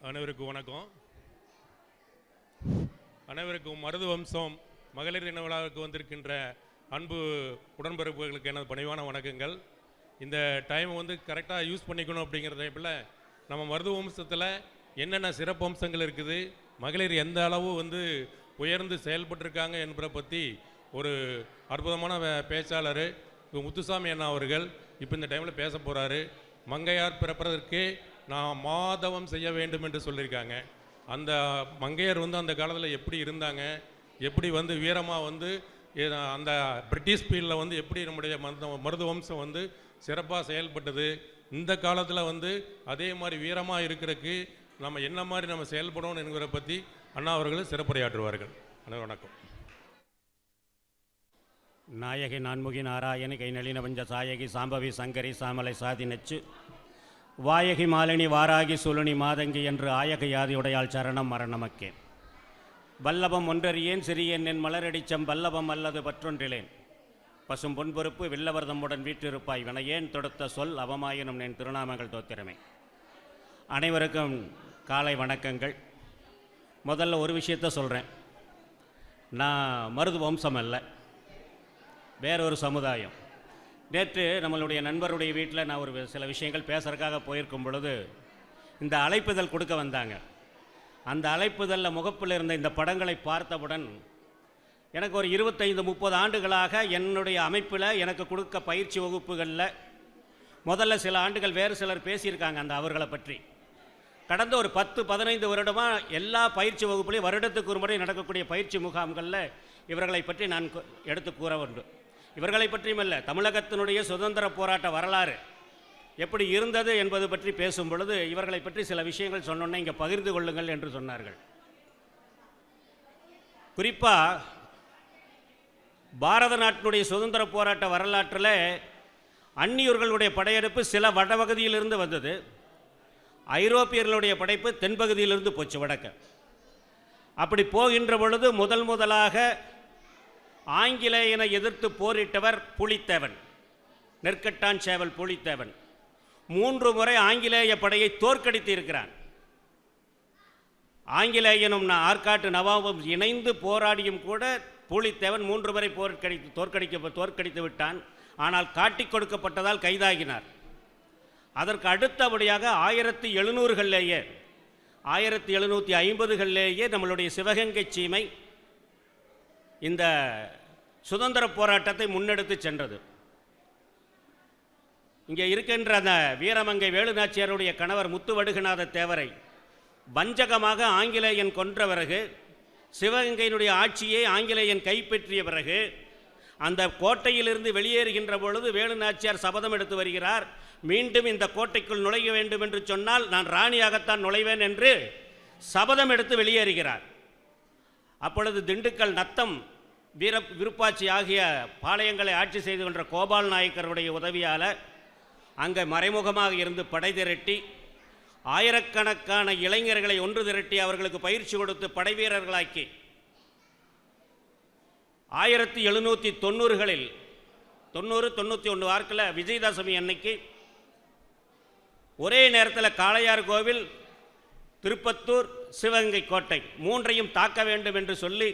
அனைவருக்கும் வணக்கம். அனைவருக்கும் மருது வம்சம் மகளிர் இன விழாவுக்கு வந்திருக்கின்ற அன்பு உடன்பிறப்புகளுக்கு எனது பணிவான வணக்கங்கள். இந்த டைம் வந்து கரெக்டாக யூஸ் பண்ணிக்கணும் அப்படிங்கிற டைப்பில் நம்ம மருது வம்சத்தில் என்னென்ன சிறப்பு அம்சங்கள் இருக்குது மகளிர் எந்த அளவு வந்து உயர்ந்து செயல்பட்டிருக்காங்க என்பதை பற்றி ஒரு அற்புதமான வே- பேச்சாளர் இப்போ முத்துசாமி அண்ணா அவர்கள் இப்போ இந்த டைமில் பேச போகிறாரு மங்கையார் பிறப்பதற்கே நான் மாதவம் செய்ய வேண்டும் என்று சொல்லியிருக்காங்க. அந்த மங்கையர் வந்து அந்த காலத்தில் எப்படி இருந்தாங்க? எப்படி வந்து வீரமாக வந்து ஏ- அந்த பிரிட்டிஷ் பீல்டில் வந்து எப்படி நம்முடைய மருத மருது வம்சம் வந்து சிறப்பாக செயல்பட்டது? இந்த காலத்தில் வந்து அதே மாதிரி வீரமாக இருக்கிறதுக்கு நம்ம என்ன மாதிரி நம்ம செயல்படணும் என்கிறத பற்றி அண்ணா அவர்கள் சிறப்புரையாற்றுவார்கள். அனைவரும் வணக்கம். நாயகி நான்முகி நாராயணி கை நளின பஞ்ச சாயகி சாம்பவி சங்கரி சாமலை சாதி நச்சு. வாயகி மாலினி வாராகி சுலுனி மாதங்கி என்று ஆயக யாதியுடையாள் சரணம் மரணமக்கேன். வல்லபம் ஒன்றறியேன் சிறியேன் என் மலரடிச்சம் வல்லபம் அல்லது பற்றொன்றிலேன். பசும் பொன்பொறுப்பு வில்லவர்தமுடன் வீற்றிருப்பாய் வினையேன் தொடுத்த சொல் அவமாயினும் என் திருநாமங்கள் தோத்திரமே. அனைவருக்கும் காலை வணக்கங்கள். முதல்ல ஒரு விஷயத்த சொல்கிறேன் நான் மருது வம்சம் அல்ல வேறொரு சமுதாயம். நேற்று நம்மளுடைய நண்பருடைய வீட்டில் நான் ஒரு சில விஷயங்கள் பேசுறதுக்காக போயிருக்கும் பொழுது இந்த அழைப்புதல் கொடுக்க வந்தாங்க. அந்த அழைப்புதலில் முகப்பில் இருந்த இந்த படங்களை பார்த்தவுடன் எனக்கு ஒரு இருபத்தைந்து முப்பது ஆண்டுகளாக என்னுடைய அமைப்பில் எனக்கு கொடுக்க பயிற்சி வகுப்புகளில் முதல்ல சில ஆண்டுகள் வேறு சிலர் பேசியிருக்காங்க அந்த அவர்களை பற்றி. கடந்த ஒரு பத்து பதினைந்து வருடமாக எல்லா பயிற்சி வகுப்புலையும் வருடத்துக்கு ஒரு முறை நடக்கக்கூடிய பயிற்சி முகாம்களில் இவர்களை பற்றி நான் எடுத்து கூற வேண்டும். இவர்களை பற்றியும் அல்ல தமிழகத்தினுடைய சுதந்திர போராட்ட வரலாறு எப்படி இருந்தது என்பது பற்றி பேசும் பொழுது இவர்களை பற்றி சில விஷயங்கள் சொன்னோன்னே இங்கே பகிர்ந்து கொள்ளுங்கள் என்று சொன்னார்கள். குறிப்பாக பாரத நாட்டினுடைய சுதந்திர போராட்ட வரலாற்றில் அந்நியர்களுடைய படையெடுப்பு சில வடபகுதியிலிருந்து வந்தது. ஐரோப்பியர்களுடைய படைப்பு தென்பகுதியிலிருந்து போச்சு வடக்க. அப்படி போகின்ற பொழுது முதல் முதலாக ஆங்கிலேயனை எதிர்த்து போரிட்டவர் புலித்தேவன். நெற்கட்டான் சேவல் புலித்தேவன். மூன்று முறை ஆங்கிலேய படையை தோற்கடித்து இருக்கிறான் ஆங்கிலேயனும் நான் ஆற்காட்டு நவாபும் இணைந்து போராடியும் கூட பூலித்தேவன் மூன்று முறை போர்க்கடித்து தோற்கடிக்க தோற்கடித்து விட்டான். ஆனால் காட்டிக் கொடுக்கப்பட்டதால் கைதாகினார். அதற்கு அடுத்தபடியாக ஆயிரத்தி எழுநூறுகளிலேயே ஆயிரத்தி எழுநூற்றி ஐம்பதுகளிலேயே நம்மளுடைய சிவகங்கை சீமை இந்த சுதந்திர போராட்டத்தை முன்னெடுத்து சென்றது. இங்கே இருக்கின்ற அந்த வீரமங்கை வேலுநாச்சியாருடைய கணவர் முத்துவடுகநாத தேவரை வஞ்சகமாக ஆங்கிலேயன் கொன்ற பிறகு சிவகங்கையினுடைய ஆட்சியை ஆங்கிலேயன் கைப்பற்றிய பிறகு அந்த கோட்டையிலிருந்து வெளியேறுகின்ற பொழுது வேலுநாச்சியார் சபதம் எடுத்து வருகிறார் மீண்டும் இந்த கோட்டைக்குள் நுழைய வேண்டும் என்று சொன்னால் நான் ராணியாகத்தான் நுழைவேன் என்று சபதம் எடுத்து வெளியேறுகிறார். அப்பொழுது திண்டுக்கல் நத்தம் வீர விருப்பாச்சி ஆகிய பாளையங்களை ஆட்சி செய்து கொண்ட கோபால் நாயக்கருடைய உதவியால் அங்கே மறைமுகமாக இருந்து படை திரட்டி ஆயிரக்கணக்கான இளைஞர்களை ஒன்று திரட்டி அவர்களுக்கு பயிற்சி கொடுத்து படை வீரர்களாக்கி ஆயிரத்தி எழுநூற்றி தொண்ணூறுகளில் தொண்ணூறு தொண்ணூற்றி ஒன்று வார்க்கில் விஜயதசமி அன்னைக்கு ஒரே நேரத்தில் காளையார் கோவில் திருப்பத்தூர் சிவகங்கை கோட்டை மூன்றையும் தாக்க வேண்டும் என்று சொல்லி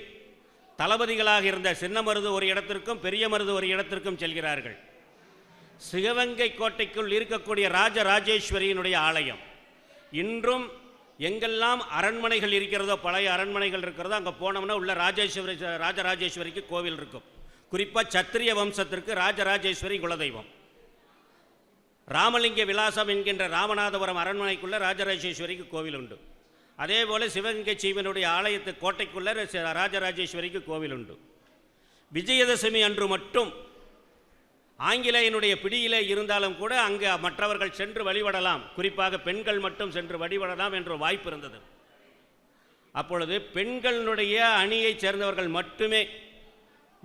தளபதிகளாக இருந்த சின்ன மருது ஒரு இடத்திற்கும் பெரிய மருது ஒரு இடத்திற்கும் செல்கிறார்கள். சிவகங்கை கோட்டைக்குள் இருக்கக்கூடிய ராஜராஜேஸ்வரியினுடைய ஆலயம். இன்றும் எங்கெல்லாம் அரண்மனைகள் இருக்கிறதோ பழைய அரண்மனைகள் இருக்கிறதோ அங்கே போனோம்னா உள்ள ராஜேஸ்வரி ராஜராஜேஸ்வரிக்கு கோவில் இருக்கும். குறிப்பாக சத்திரிய வம்சத்திற்கு ராஜராஜேஸ்வரி குலதெய்வம். ராமலிங்க விலாசம் என்கின்ற ராமநாதபுரம் அரண்மனைக்குள்ள ராஜராஜேஸ்வரிக்கு கோவில் உண்டு. அதே போல் சிவகங்கை சீவனுடைய ஆலயத்து கோட்டைக்குள்ளே ராஜராஜேஸ்வரிக்கு கோவில் உண்டு. விஜயதசமி அன்று மட்டும் ஆங்கிலேயனுடைய பிடியிலே இருந்தாலும் கூட அங்கே மற்றவர்கள் சென்று வழிபடலாம். குறிப்பாக பெண்கள் மட்டும் சென்று வழிபடலாம் என்ற வாய்ப்பு இருந்தது. அப்பொழுது பெண்களுடைய அணியைச் சேர்ந்தவர்கள் மட்டுமே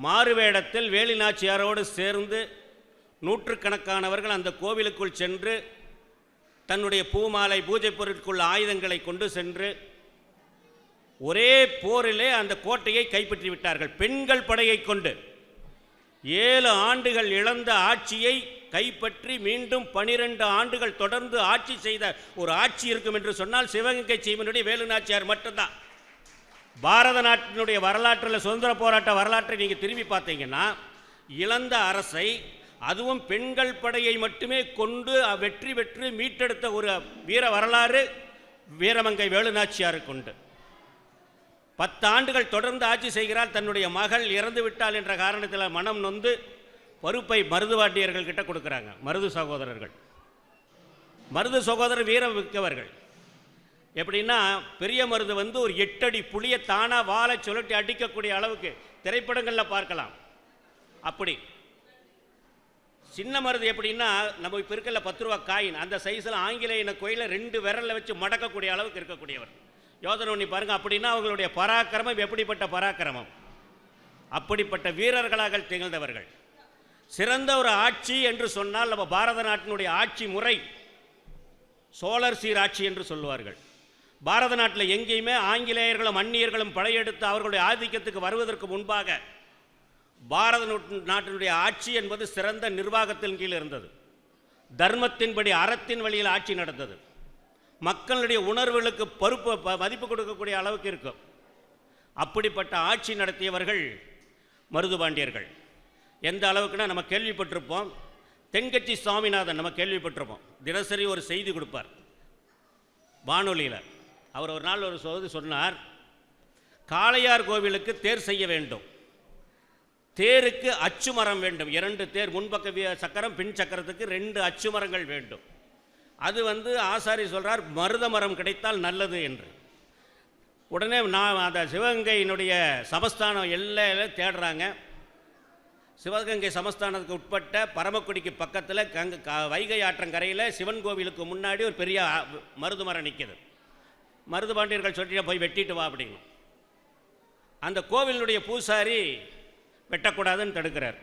மாறுவேடத்தில் வேலிநாச்சியாரோடு சேர்ந்து நூற்றுக்கணக்கானவர்கள் அந்த கோவிலுக்குள் சென்று தன்னுடைய பூமாலை பூஜை பொருட்குள்ள ஆயுதங்களை கொண்டு சென்று ஒரே போரிலே அந்த கோட்டையை கைப்பற்றி விட்டார்கள். பெண்கள் படையை கொண்டு ஏழு ஆண்டுகள் இழந்த ஆட்சியை கைப்பற்றி மீண்டும் பனிரெண்டு ஆண்டுகள் தொடர்ந்து ஆட்சி செய்த ஒரு ஆட்சி இருக்கும் என்று சொன்னால் சிவகங்கை சீமனுடைய வேலுநாச்சியார் மட்டும்தான். பாரத நாட்டினுடைய வரலாற்றில் சுதந்திர போராட்ட வரலாற்றை நீங்கள் திரும்பி பார்த்தீங்கன்னா இழந்த அரசை அதுவும் பெண்கள் படையை மட்டுமே கொண்டு வெற்றி பெற்று மீட்டெடுத்த ஒரு வீர வரலாறு வீரமங்கை வேலுநாச்சியாருக்கு உண்டு. பத்து ஆண்டுகள் தொடர்ந்து ஆட்சி செய்கிறார் தன்னுடைய மகள் இறந்து விட்டாள் என்ற காரணத்தில் மனம் நொந்து பொறுப்பை மருதுவாட்டியர்கள் கிட்ட கொடுக்குறாங்க மருது சகோதரர்கள். மருது சகோதரர் வீர மிக்கவர்கள். எப்படின்னா பெரிய மருது வந்து ஒரு எட்டடி புளிய தானாக வாழை சுழட்டி அடிக்கக்கூடிய அளவுக்கு திரைப்படங்களில் பார்க்கலாம். அப்படி. சின்ன மருது எப்படின்னா நம்ம இப்போ இருக்கல பத்து ரூபா காயின் அந்த சைஸில் ஆங்கிலேயன கோயிலை ரெண்டு விரலில் வச்சு மடக்கக்கூடிய அளவுக்கு இருக்கக்கூடியவர். யோசனை பண்ணி பாருங்க அப்படின்னா அவங்களுடைய பராக்கிரமம் எப்படிப்பட்ட பராக்கிரமம்? அப்படிப்பட்ட வீரர்களாக திகழ்ந்தவர்கள். சிறந்த ஒரு ஆட்சி என்று சொன்னால் நம்ம பாரத நாட்டினுடைய ஆட்சி முறை சோழர் சீராட்சி என்று சொல்லுவார்கள். பாரத நாட்டில் எங்கேயுமே ஆங்கிலேயர்களும் அந்நியர்களும் படையெடுத்து அவர்களுடைய ஆதிக்கத்துக்கு வருவதற்கு முன்பாக பாரத நாட்டினுடைய ஆட்சி என்பது சிறந்த நிர்வாகத்தின் கீழ் இருந்தது. தர்மத்தின்படி அறத்தின் வழியில் ஆட்சி நடந்தது. மக்களுடைய உணர்வுகளுக்கு பொறுப்பு ப- மதிப்பு கொடுக்கக்கூடிய அளவுக்கு இருக்கும். அப்படிப்பட்ட ஆட்சி நடத்தியவர்கள் மருதுபாண்டியர்கள். எந்த அளவுக்குன்னா நம்ம கேள்விப்பட்டிருப்போம். தென்கட்சி சுவாமிநாதன் நம்ம கேள்விப்பட்டிருப்போம். தினசரி ஒரு செய்தி கொடுப்பார். வானொலியில். அவர் ஒரு நாள் ஒரு சோது சொன்னார் காளையார் கோவிலுக்கு தேர் செய்ய வேண்டும். தேருக்கு அச்சு மரம் வேண்டும். இரண்டு தேர் முன்பக்க சக்கரம் பின் சக்கரத்துக்கு ரெண்டு அச்சு மரங்கள் வேண்டும். அது வந்து ஆசாரி சொல்கிறார் மருத மரம் கிடைத்தால் நல்லது என்று. உடனே நான் அந்த சிவகங்கையினுடைய சமஸ்தானம் எல்லையில் தேடுறாங்க. சிவகங்கை சமஸ்தானத்துக்கு உட்பட்ட பரமக்குடிக்கு பக்கத்தில் கங்க க- வைகை ஆற்றங்கரையில் சிவன் கோவிலுக்கு முன்னாடி ஒரு பெரிய மருது மரம் நிற்கிது மருது பாண்டியர்கள் சொல்லிட்டு போய் வெட்டிட்டு வா அப்படின்னு. அந்த கோவிலுடைய பூசாரி வெட்டக்கூடாதுன்னு தடுக்கிறார்.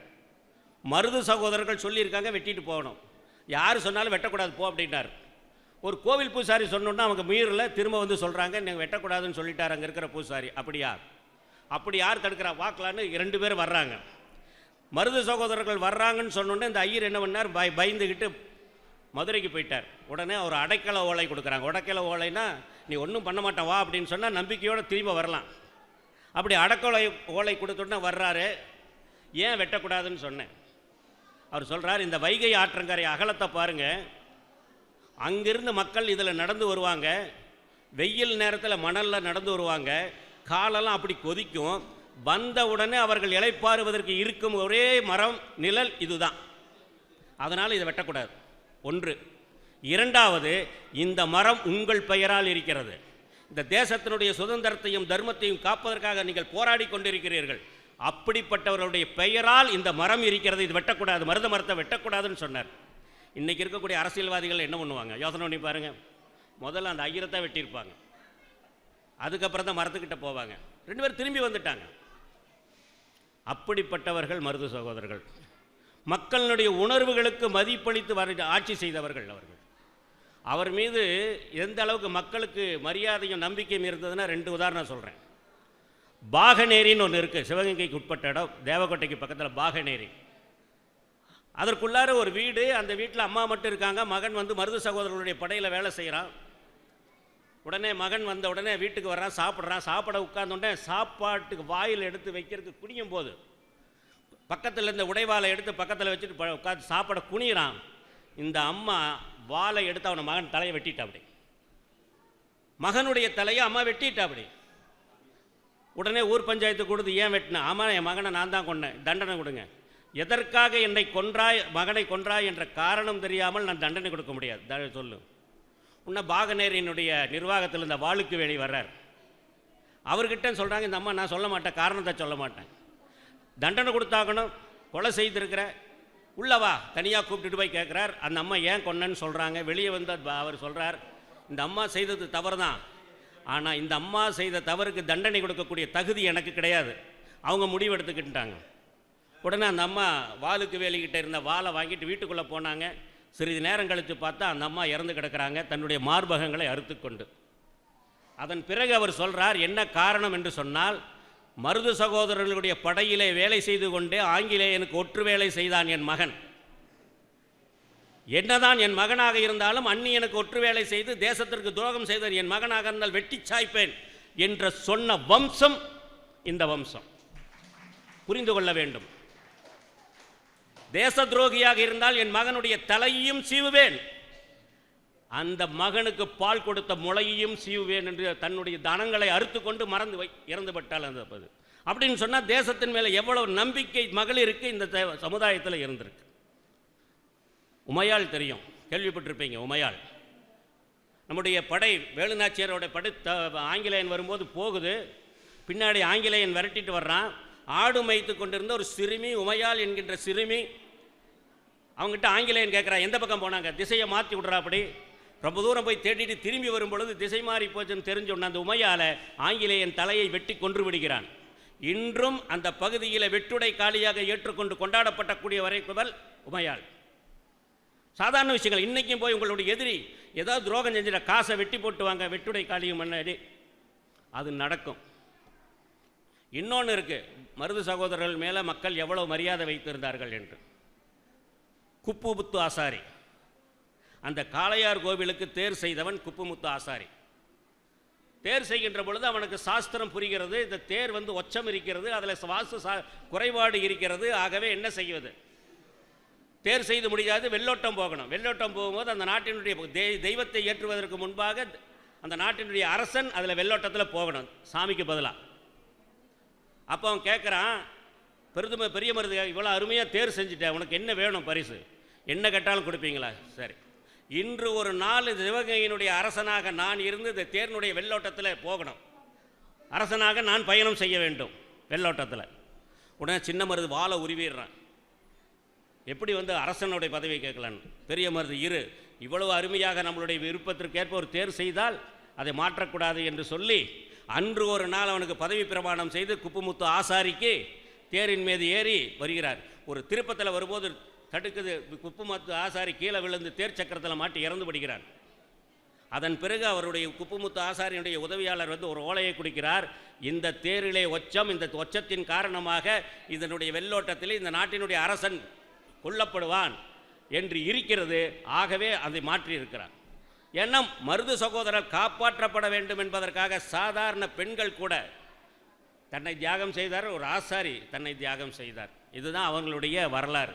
மருது சகோதரர்கள் சொல்லியிருக்காங்க வெட்டிட்டு போகணும். யார் சொன்னாலும் வெட்டக்கூடாது போ அப்படின்னார். ஒரு கோவில் பூசாரி சொன்னோன்னா அவங்க மீறல திரும்ப வந்து சொல்கிறாங்க நீங்கள் வெட்டக்கூடாதுன்னு சொல்லிட்டார் அங்கே இருக்கிற பூசாரி. அப்படியா அப்படி யார் தடுக்கிறா? வாக்கலான்னு ரெண்டு பேரும் வர்றாங்க. மருது சகோதரர்கள் வர்றாங்கன்னு சொன்னோன்னே இந்த ஐயர் என்ன பண்ணார்? பய பயந்துக்கிட்டு மதுரைக்கு போயிட்டார். உடனே அவர் அடைக்கல ஓலை கொடுக்குறாங்க. உடைக்கல ஓலைனா நீ ஒன்றும் பண்ண மாட்டேன் வா அப்படின்னு சொன்னால் நம்பிக்கையோடு திரும்ப வரலாம். அப்படி அடக்கலை ஓலை கொடுத்தோன்னே வர்றாரு. ஏன் வெட்டக்கூடாதுன்னு சொன்னேன். அவர் சொல்கிறார் இந்த வைகை ஆற்றங்கரை அகலத்தை பாருங்கள் அங்கிருந்து மக்கள் இதில் நடந்து வருவாங்க. வெயில் நேரத்தில் மணலில் நடந்து வருவாங்க. காலெல்லாம் அப்படி கொதிக்கும். வந்த உடனே அவர்கள் இலைப்பாறுவதற்கு இருக்கும் ஒரே மரம் நிழல் இதுதான். அதனால் இதை வெட்டக்கூடாது. ஒன்று. இரண்டாவது இந்த மரம் உங்கள் பெயரால் இருக்கிறது. இந்த தேசத்தினுடைய சுதந்திரத்தையும் தர்மத்தையும் காப்பதற்காக நீங்கள் போராடி கொண்டிருக்கிறீர்கள். அப்படிப்பட்டவர்களுடைய பெயரால் இந்த மரம் இருக்கிறது இது வெட்டக்கூடாது மருத மரத்தை வெட்டக்கூடாதுன்னு சொன்னார். இன்றைக்கி இருக்கக்கூடிய அரசியல்வாதிகள் என்ன பண்ணுவாங்க? யோசனை பண்ணி பாருங்கள் முதல்ல அந்த ஐயரத்தை வெட்டியிருப்பாங்க. அதுக்கப்புறம் தான் மரத்துக்கிட்ட போவாங்க. ரெண்டு பேரும் திரும்பி வந்துட்டாங்க. அப்படிப்பட்டவர்கள் மருது சகோதரர்கள். மக்களுடைய உணர்வுகளுக்கு மதிப்பளித்து வர ஆட்சி செய்தவர்கள் அவர்கள். அவர் மீது எந்த அளவுக்கு மக்களுக்கு மரியாதையும் நம்பிக்கையும் இருந்ததுன்னா ரெண்டு உதாரணம் சொல்கிறேன் பாகநேரின்னு ஒன்று இருக்குது சிவகங்கைக்கு உட்பட்ட இடம். தேவக்கோட்டைக்கு பக்கத்தில் பாகநேரி. அதற்குள்ளார ஒரு வீடு. அந்த வீட்டில் அம்மா மட்டும் இருக்காங்க. மகன் வந்து மருது சகோதரர்களுடைய படையில் வேலை செய்கிறான் உடனே மகன் வந்த உடனே வீட்டுக்கு வர்றான் சாப்பிட்றான். சாப்பிட உட்கார்ந்த உடனே சாப்பாட்டுக்கு வாயில் எடுத்து வைக்கிறதுக்கு குனியும் போது பக்கத்தில் இந்த உடைவாளை எடுத்து பக்கத்தில் வச்சுட்டு உட்காந்து சாப்பிட குனிகிறான் இந்த அம்மா வாளை எடுத்து அவனை மகன் தலையை வெட்டிட்டா அப்படி மகனுடைய தலையை அம்மா வெட்டிட்டா அப்படி உடனே ஊர் பஞ்சாயத்து கொடுத்து ஏன் வெட்டின? ஆமாம் என் மகனை நான் தான் கொன்னேன். தண்டனை கொடுங்க. எதற்காக என்னை கொன்றாய் மகனை கொன்றாய் என்ற காரணம் தெரியாமல் நான் தண்டனை கொடுக்க முடியாது. சொல்லு. உன்ன பாகநேரியினுடைய நிர்வாகத்தில் இந்த வாளுக்கு வேலி வர்றார். அவர்கிட்ட சொல்கிறாங்க இந்த அம்மா நான் சொல்ல மாட்டேன் காரணத்தை சொல்ல மாட்டேன். தண்டனை கொடுத்தாகணும் கொலை செய்திருக்கிற. உள்ளவா தனியாக கூப்பிட்டுட்டு போய் கேட்குறார் அந்த அம்மா ஏன் கொன்னன்னு சொல்கிறாங்க வெளியே வந்து அவர் சொல்கிறார் இந்த அம்மா செய்தது தவறு தான் ஆனால் இந்த அம்மா செய்த தவறுக்கு தண்டனை கொடுக்கக்கூடிய தகுதி எனக்கு கிடையாது. அவங்க முடிவெடுத்துக்கிட்டாங்க உடனே அந்த அம்மா வாளுக்கு வேலிக்கிட்ட இருந்த வாழை வாங்கிட்டு வீட்டுக்குள்ளே போனாங்க. சிறிது நேரம் கழித்து பார்த்தா அந்த அம்மா இறந்து கிடக்கிறாங்க. தன்னுடைய மார்பகங்களை அறுத்துக்கொண்டு அதன் பிறகு அவர் சொல்கிறார் என்ன காரணம்? என்று சொன்னால் மருது சகோதரர்களுடைய படையிலே வேலை செய்து கொண்டே ஆங்கிலேயனுக்கு ஒற்று வேலை செய்தான் என் மகன். என்னதான் என் மகனாக இருந்தாலும் அந்நியனுக்கு ஒற்று வேலை செய்து தேசத்திற்கு துரோகம் செய்தவர் என் மகனாக இருந்தால் வெட்டி சாய்ப்பேன் என்ற சொன்ன வம்சம் இந்த வம்சம். புரிந்து கொள்ள வேண்டும். தேச துரோகியாக இருந்தால் என் மகனுடைய தலையையும் சீவுவேன். அந்த மகனுக்கு பால் கொடுத்த முளையையும் சீவுவேன் என்று தன்னுடைய தனங்களை அறுத்து கொண்டு மறந்து வை இறந்துபட்டால் அந்த அப்படின்னு சொன்னால் தேசத்தின் மேலே எவ்வளவு நம்பிக்கை மகளிருக்கு இந்த சமுதாயத்தில் இருந்திருக்கு. உமையால் தெரியும். கேள்விப்பட்டிருப்பீங்க உமையால். நம்முடைய படை வேலுநாச்சியாரோட படை த- ஆங்கிலேயன் வரும்போது போகுது. பின்னாடி ஆங்கிலேயன் விரட்டிட்டு வர்றான். ஆடு மேய்த்து கொண்டிருந்த ஒரு சிறுமி உமையால் என்கின்ற சிறுமி அவங்ககிட்ட ஆங்கிலேயன் கேட்குறா எந்த பக்கம் போனாங்க? திசையை மாற்றி விட்றா அப்படி. ரொம்ப தூரம் போய் தேடிட்டு திரும்பி வரும் பொழுது திசை மாறி போச்சுன்னு தெரிஞ்சோடனே அந்த உமையால் ஆங்கிலேயன் தலையை வெட்டி கொன்று விடுகிறான். இன்றும் அந்த பகுதியில் வெட்டுடை காலியாக ஏற்றுக்கொண்டு கொண்டாடப்பட்டக்கூடிய வரைக்குவல் உமையாள். சாதாரண விஷயங்கள். இன்றைக்கும் போய் உங்களுடைய எதிரி ஏதாவது துரோகம் செஞ்சிட காசை வெட்டி போட்டு வாங்க வெட்டுடை காலியும் முன்னாடி அது நடக்கும். இன்னொன்று இருக்குது மருது சகோதரர்கள் மேலே மக்கள் எவ்வளோ மரியாதை வைத்திருந்தார்கள் என்று. குப்புமுத்து ஆசாரி. அந்த காளையார் கோவிலுக்கு தேர் செய்தவன் குப்புமுத்து ஆசாரி. தேர் செய்கின்ற பொழுது அவனுக்கு சாஸ்திரம் புரிகிறது. இந்த தேர் வந்து ஒச்சம் இருக்கிறது அதில் சுவாச சா குறைபாடு இருக்கிறது. ஆகவே என்ன செய்வது? தேர் செய்து முடியாது வெள்ளோட்டம் போகணும். வெள்ளோட்டம் போகும்போது அந்த நாட்டினுடைய தெய்- தெய்வத்தை ஏற்றுவதற்கு முன்பாக அந்த நாட்டினுடைய அரசன் அதில் வெள்ளோட்டத்தில் போகணும் சாமிக்கு பதிலாக அப்போ அவன் கேட்குறான் பெருதும பெரிய மருது இவ்வளோ அருமையாக தேர் செஞ்சுட்டேன் உனக்கு என்ன வேணும் பரிசு? என்ன கேட்டாலும் கொடுப்பீங்களா? சரி. இன்று ஒரு நாள் சிவகங்கையினுடைய அரசனாக நான் இருந்து இந்த தேர்னுடைய வெள்ளோட்டத்தில் போகணும். அரசனாக நான் பயணம் செய்ய வேண்டும் வெள்ளோட்டத்தில். உடனே சின்ன மருது வாழை உருவிடுறான். எப்படி வந்து அரசனுடைய பதவி கேட்கலான்னு? பெரிய மருது இரு. இவ்வளவு அருமையாக நம்மளுடைய விருப்பத்திற்கேற்ப ஒரு தேர் செய்தால் அதை மாற்றக்கூடாது என்று சொல்லி அன்று ஒரு நாள் அவனுக்கு பதவி பிரமாணம் செய்து குப்புமுத்து ஆசாரிக்கு தேரின் மீது ஏறி வருகிறார். ஒரு திருப்பத்தில் வரும்போது தடுக்குது குப்புமுத்து ஆசாரி கீழே விழுந்து தேர் சக்கரத்தில் மாட்டி இறந்து படுகிறார் அதன் பிறகு அவருடைய குப்புமுத்து ஆசாரியனுடைய உதவியாளர் வந்து ஒரு ஓலையை குடிக்கிறார். இந்த தேரிலே ஒச்சம் இந்த ஒச்சத்தின் காரணமாக இதனுடைய வெள்ளோட்டத்தில் இந்த நாட்டினுடைய அரசன் கொல்லப்படுவான் என்று இருக்கிறது ஆகவே அதை மாற்றியிருக்கிறார் ஏன்னா மருது சகோதரர் காப்பாற்றப்பட வேண்டும் என்பதற்காக சாதாரண பெண்கள் கூட தன்னை தியாகம் செய்தார் ஒரு ஆசாரி தன்னை தியாகம் செய்தார். இதுதான் அவங்களுடைய வரலாறு.